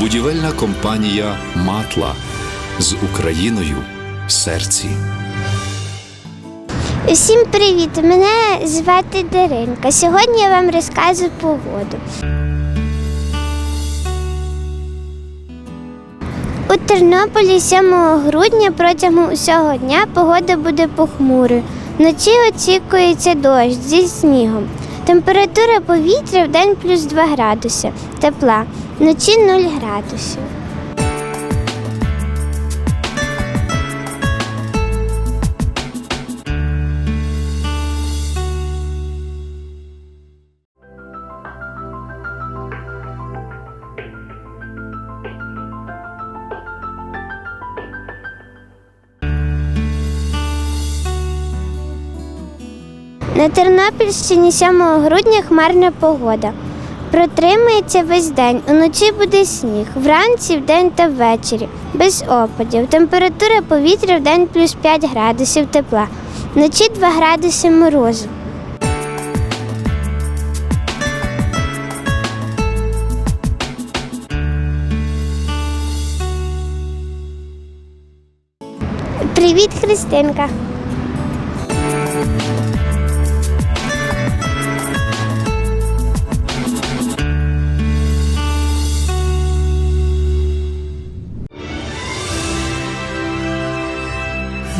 Будівельна компанія Матла з Україною в серці. Усім привіт! Мене звати Даринка. Сьогодні я вам розказую погоду. У Тернополі 7 грудня протягом усього дня погода буде похмурою. Вночі очікується дощ зі снігом. Температура повітря в день плюс 2 градуси. Тепла. Вночі 0 градусів. На Тернопільщині 7 грудня хмарна погода. Протримається весь день. Уночі буде сніг. Вранці, вдень та ввечері. Без опадів. Температура повітря в день плюс 5 градусів тепла. Вночі 2 градуси морозу. Привіт, Христинка.